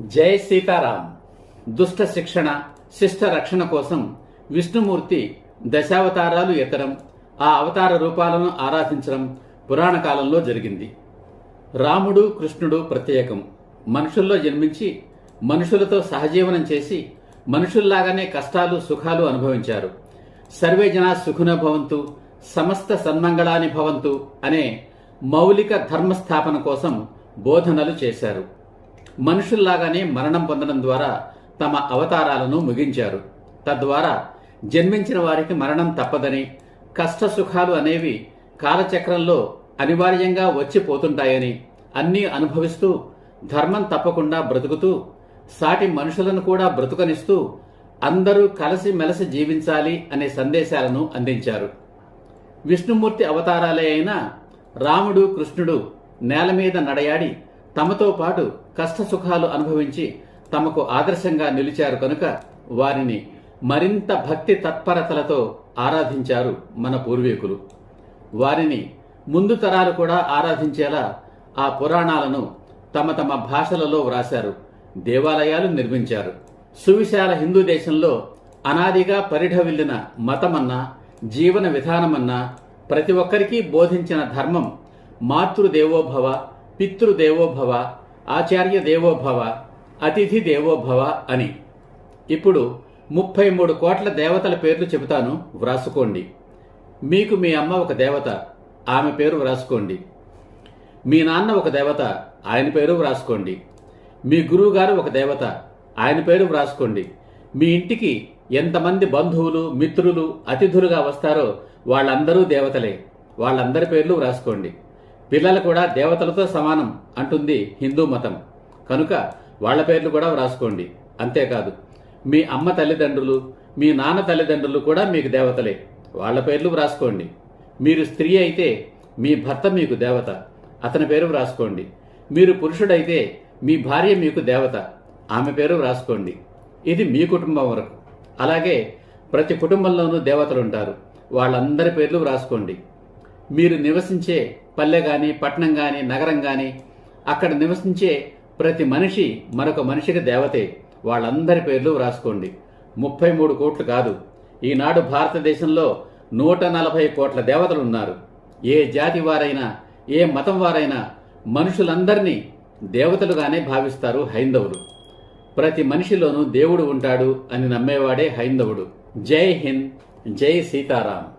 జై సీతారాం. దుష్ట శిక్షణ శిష్ట రక్షణ కోసం విష్ణుమూర్తి దశావతారాలు ఎత్తడం ఆ అవతార రూపాలను ఆరాధించడం పురాణ కాలంలో జరిగింది. రాముడు కృష్ణుడు ప్రత్యేకం. మనుషుల్లో జన్మించి మనుషులతో సహజీవనం చేసి మనుషుల్లాగానే కష్టాలు సుఖాలు అనుభవించారు. సర్వే జనా సుఖున భవంతు సమస్త సన్మంగళాని భవంతు అనే మౌలిక ధర్మస్థాపన కోసం బోధనలు చేశారు. మనుషుల్లాగానే మరణం పొందడం ద్వారా తమ అవతారాలను ముగించారు. తద్వారా జన్మించిన వారికి మరణం తప్పదని కష్ట సుఖాలు అనేవి కాలచక్రంలో అనివార్యంగా వచ్చిపోతుంటాయని అన్నీ అనుభవిస్తూ ధర్మం తప్పకుండా బ్రతుకుతూ సాటి మనుషులను కూడా బ్రతుకనిస్తూ అందరూ కలిసి మెలసి జీవించాలి అనే సందేశాలను అందించారు. విష్ణుమూర్తి అవతారాలే అయిన రాముడు కృష్ణుడు నేల మీద నడయాడి తమతో పాటు కష్ట సుఖాలు అనుభవించి తమకు ఆదర్శంగా నిలిచారు కనుక వారిని మరింత భక్తి తత్పరతలతో ఆరాధించారు మన పూర్వీకులు. వారిని ముందు తరాలు కూడా ఆరాధించేలా ఆ పురాణాలను తమ తమ భాషలలో వ్రాశారు దేవాలయాలు నిర్మించారు. సువిశాల హిందూ దేశంలో అనాదిగా పరిఢవిల్లిన మతమన్నా జీవన విధానమన్నా ప్రతి ఒక్కరికీ బోధించిన ధర్మం మాతృదేవోభవ పితృదేవోభవ ఆచార్య దేవోభవ అతిథి దేవోభవ అని. ఇప్పుడు ముప్పై మూడు కోట్ల దేవతల పేర్లు చెబుతాను వ్రాసుకోండి. మీకు మీ అమ్మ ఒక దేవత ఆమె పేరు వ్రాసుకోండి. మీ నాన్న ఒక దేవత ఆయన పేరు వ్రాసుకోండి. మీ గురువుగారు ఒక దేవత ఆయన పేరు వ్రాసుకోండి. మీ ఇంటికి ఎంతమంది బంధువులు మిత్రులు అతిథులుగా వస్తారో వాళ్ళందరూ దేవతలే. వాళ్ళందరి పేర్లు వ్రాసుకోండి. పిల్లలు కూడా దేవతలతో సమానం అంటుంది హిందూ మతం. కనుక వాళ్ళ పేర్లు కూడా వ్రాసుకోండి. అంతేకాదు మీ అమ్మ తల్లిదండ్రులు మీ నాన్న తల్లిదండ్రులు కూడా మీకు దేవతలే. వాళ్ళ పేర్లు వ్రాసుకోండి. మీరు స్త్రీ అయితే మీ భర్త మీకు దేవత. అతని పేరు వ్రాసుకోండి. మీరు పురుషుడైతే మీ భార్య మీకు దేవత. ఆమె పేరు వ్రాసుకోండి. ఇది మీ కుటుంబం వరకు. అలాగే ప్రతి కుటుంబంలోనూ దేవతలు ఉంటారు వాళ్ళందరి పేర్లు వ్రాసుకోండి. మీరు నివసించే పల్లె గాని పట్టణం గాని నగరం గాని అక్కడ నివసించే ప్రతి మనిషి మరొక మనిషికి దేవతే. వాళ్ళందరి పేర్లు వ్రాసుకోండి. ముప్పై మూడు కోట్లు కాదు. ఈనాడు భారతదేశంలో నూట నలభై కోట్ల దేవతలు ఉన్నారు. ఏ జాతి వారైనా ఏ మతం వారైనా మనుషులందరినీ దేవతలుగానే భావిస్తారు హైందవులు. ప్రతి మనిషిలోనూ దేవుడు ఉంటాడు అని నమ్మేవాడే హైందవుడు. జై హింద్ జై సీతారాం.